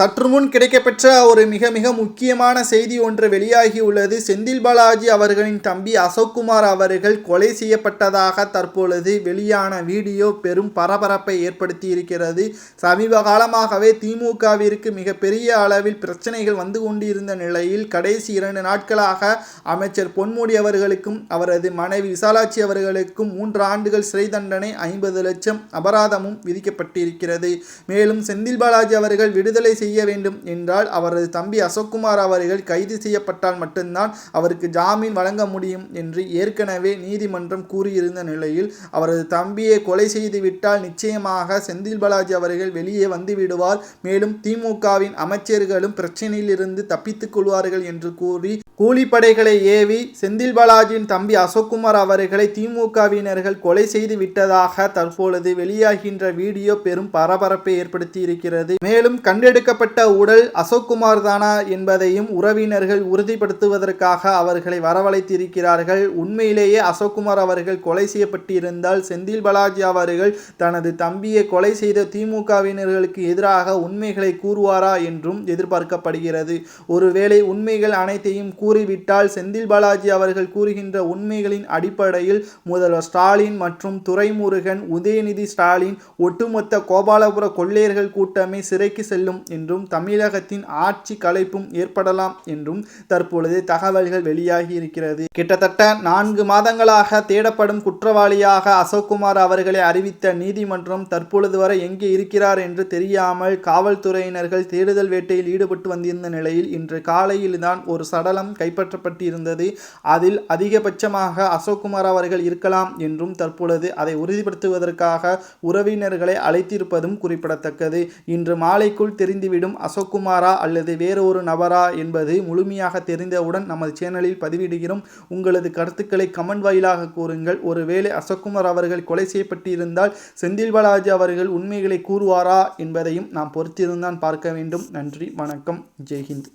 சற்று முன் கிடைக்கப்பெற்ற ஒரு மிக மிக முக்கியமான செய்தி ஒன்று வெளியாகியுள்ளது செந்தில் பாலாஜி அவர்களின் தம்பி அசோக்குமார் அவர்கள் கொலை செய்யப்பட்டதாக தற்பொழுது வெளியான வீடியோ பெரும் பரபரப்பை ஏற்படுத்தி இருக்கிறது. சமீப காலமாகவே திமுகவிற்கு மிகப்பெரிய அளவில் பிரச்சனைகள் வந்து கொண்டிருந்த நிலையில் கடைசி இரண்டு நாட்களாக அமைச்சர் பொன்முடி அவர்களுக்கும் அவரது மனைவி விசாலாட்சி அவர்களுக்கும் மூன்று ஆண்டுகள் சிறை தண்டனை ஐம்பது லட்சம் அபராதமும் விதிக்கப்பட்டிருக்கிறது. மேலும் செந்தில் பாலாஜி அவர்கள் விடுதலை செய்ய வேண்டும் என்றால் அவரது தம்பி அசோக்குமார் அவர்கள் கைது செய்யப்பட்டால் மட்டும்தான் அவருக்கு ஜாமீன் வழங்க முடியும் என்று ஏற்கனவே நீதிமன்றம் கூறியிருந்த நிலையில் அவரது தம்பியை கொலை செய்து விட்டால் நிச்சயமாக செந்தில் பாலாஜி அவர்கள் வெளியே வந்து விடுவார் மேலும் திமுகவின் அமைச்சர்களும் பிரச்சனையிலிருந்து தப்பித்துக் கொள்வார்கள் என்று கூறி கூலிப்படைகளை ஏவி செந்தில் பாலாஜியின் தம்பி அசோக்குமார் அவர்களை திமுகவினர்கள் கொலை செய்து விட்டதாக தற்பொழுது வெளியாகின்ற வீடியோ பெரும் பரபரப்பை ஏற்படுத்தி இருக்கிறது மேலும் கண்டெடுக்கப்பட்ட உடல் அசோக்குமார் தானா என்பதையும் உறவினர்கள் உறுதிப்படுத்துவதற்காக அவர்களை வரவழைத்திருக்கிறார்கள். உண்மையிலேயே அசோக்குமார் அவர்கள் கொலை செய்யப்பட்டிருந்தால் செந்தில் பாலாஜி அவர்கள் தனது தம்பியை கொலை செய்த திமுகவினர்களுக்கு எதிராக உண்மைகளை கூறுவாரா என்றும் எதிர்பார்க்கப்படுகிறது. ஒருவேளை உண்மைகள் அனைத்தையும் கூறிவிட்டால் செந்தில் பாலாஜி அவர்கள் கூறுகின்ற உண்மைகளின் அடிப்படையில் முதல்வர் ஸ்டாலின் மற்றும் துரைமுருகன் உதயநிதி ஸ்டாலின் ஒட்டுமொத்த கோபாலபுர கொள்ளையர்கள் கூட்டமே சிறைக்கு செல்லும் என்றும் தமிழகத்தின் ஆட்சி கலைப்பும் ஏற்படலாம் என்றும் தற்பொழுது தகவல்கள் வெளியாகி இருக்கிறது. கிட்டத்தட்ட நான்கு மாதங்களாக தேடப்படும் குற்றவாளியாக அசோக்குமார் அவர்களை அறிவித்த நீதிமன்றம் தற்பொழுது வரை எங்கே இருக்கிறார் என்று தெரியாமல் காவல்துறையினர்கள் தேடுதல் வேட்டையில் ஈடுபட்டு வந்திருந்த நிலையில் இன்று காலையில்தான் ஒரு சடலம் கைப்பற்றப்பட்டிருந்தது. அதில் அதிகபட்சமாக அசோக்குமார் அவர்கள் இருக்கலாம் என்றும் தற்பொழுது அதை உறுதிப்படுத்துவதற்காக உறவினர்களை அழைத்திருப்பதும் குறிப்பிடத்தக்கது. இன்று மாலைக்குள் தெரிந்து செய்துவிடும் அசோக்குமாரா அல்லது வேறு ஒரு நபரா என்பது முழுமையாக தெரிந்தவுடன் நமது சேனலில் பதிவிடுகிறோம். உங்களது கருத்துக்களை கமெண்ட் வாயிலாக கூறுங்கள். ஒருவேளை அசோக்குமார் அவர்கள் கொலை செய்யப்பட்டிருந்தால் செந்தில் பாலாஜி அவர்கள் உண்மைகளை கூறுவாரா என்பதையும் நாம் பொறுத்திருந்தான் பார்க்க வேண்டும். நன்றி வணக்கம். ஜெய்ஹிந்த்.